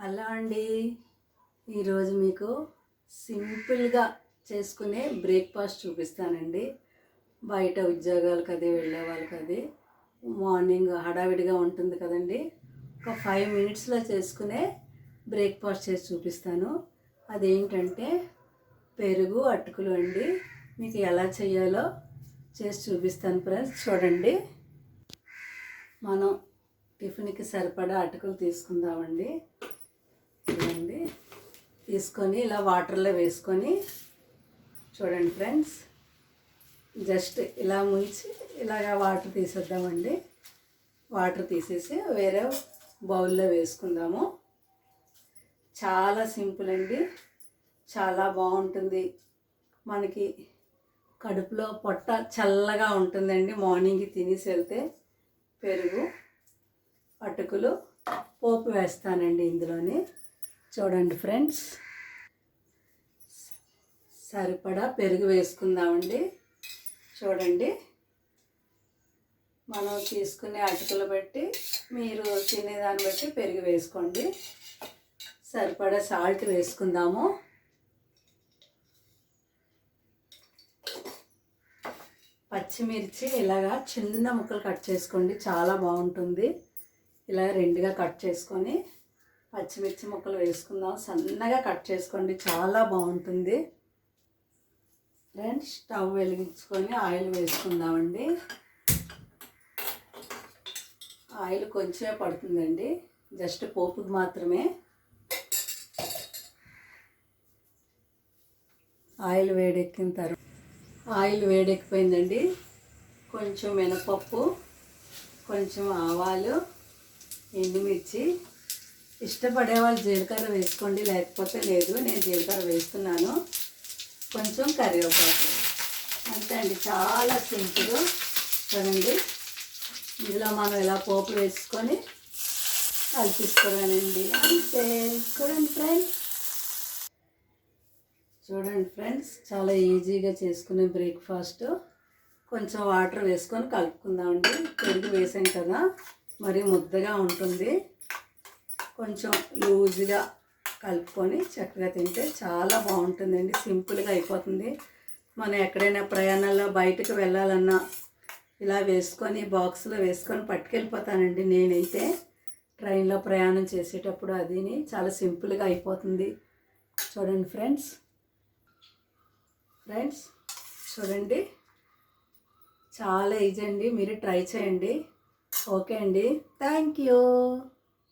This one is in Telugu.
హలో అండి. ఈరోజు మీకు సింపుల్గా చేసుకునే బ్రేక్ఫాస్ట్ చూపిస్తానండి. బయట ఉద్యోగాలకు అది వెళ్ళే వాళ్ళకి అది. మార్నింగ్ హడావిడిగా ఉంటుంది కదండి. ఒక ఫైవ్ మినిట్స్లో చేసుకునే బ్రేక్ఫాస్ట్ చేసి చూపిస్తాను. అదేంటంటే పెరుగు అటుకులు అండి. మీకు ఎలా చేయాలో చేసి చూపిస్తాను ఫ్రెండ్స్. చూడండి. మనం టిఫిన్కి సరిపడా అటుకులు తీసుకుందామండి. చూడండి తీసుకొని ఇలా వాటర్లో వేసుకొని చూడండి ఫ్రెండ్స్. జస్ట్ ఇలా ముంచి ఇలాగా వాటర్ తీసేద్దామండి. వాటర్ తీసేసి వేరే బౌల్లో వేసుకుందాము. చాలా సింపుల్ అండి. చాలా బాగుంటుంది. మనకి కడుపులో పొట్ట చల్లగా ఉంటుందండి. మార్నింగ్కి తినేసి వెళ్తే పెరుగు అటుకులు పోపు వేస్తానండి ఇందులోని. చూడండి ఫ్రెండ్స్. సరిపడా పెరుగు వేసుకుందామండి. చూడండి. మనం తీసుకునే అటుకులు బట్టి మీరు తినేదాన్ని బట్టి పెరుగు వేసుకోండి. సరిపడా సాల్ట్ వేసుకుందాము. పచ్చిమిర్చి ఇలాగా చిన్న ముక్కలు కట్ చేసుకోండి. చాలా బాగుంటుంది. ఇలా రెండుగా కట్ చేసుకొని పచ్చిమిర్చి ముక్కలు వేసుకుందాం. సన్నగా కట్ చేసుకోండి. చాలా బాగుంటుంది. ఫ్రెండ్స్ స్టవ్ వెలిగించుకొని ఆయిల్ వేసుకుందామండి. ఆయిల్ కొంచెమే పడుతుందండి. జస్ట్ పోపుకి మాత్రమే. ఆయిల్ వేడెక్కిన తర్వాత ఆయిల్ వేడెక్కిపోయిందండి. కొంచెం మినపప్పు కొంచెం ఆవాలు ఎండుమిర్చి ఇష్టపడే వాళ్ళు జీలకర్ర వేసుకోండి లేకపోతే లేదు నేను జీలకర్ర వేస్తున్నాను. కొంచెం కరివేపాకు. అంతే అండి చాలా సింపుల్. చూడండి ఇందులో మనం ఇలా పోపు వేసుకొని కలిపిసుకోవాలండి అంతే. చూడండి ఫ్రెండ్స్ చూడండి ఫ్రెండ్స్ చాలా ఈజీగా చేసుకునే బ్రేక్ఫాస్ట్ కొంచెం వాటర్ వేసుకొని కలుపుకుందామండి. పెరుగు వేసాం కదా మరి ముద్దగా ఉంటుంది. కొంచెం లూజ్గా కలుపుకొని చక్కగా తింటే చాలా బాగుంటుందండి. సింపుల్గా అయిపోతుంది. మనం ఎక్కడైనా ప్రయాణాల్లో బయటకు వెళ్ళాలన్నా ఇలా వేసుకొని బాక్స్లో వేసుకొని పట్టుకెళ్ళిపోతానండి. నేనైతే ట్రైన్లో ప్రయాణం చేసేటప్పుడు అదిని చాలా సింపుల్గా అయిపోతుంది. చూడండి ఫ్రెండ్స్. ఫ్రెండ్స్ చూడండి. చాలా ఈజీ అండి. మీరు ట్రై చేయండి. ఓకే అండి. Thank you.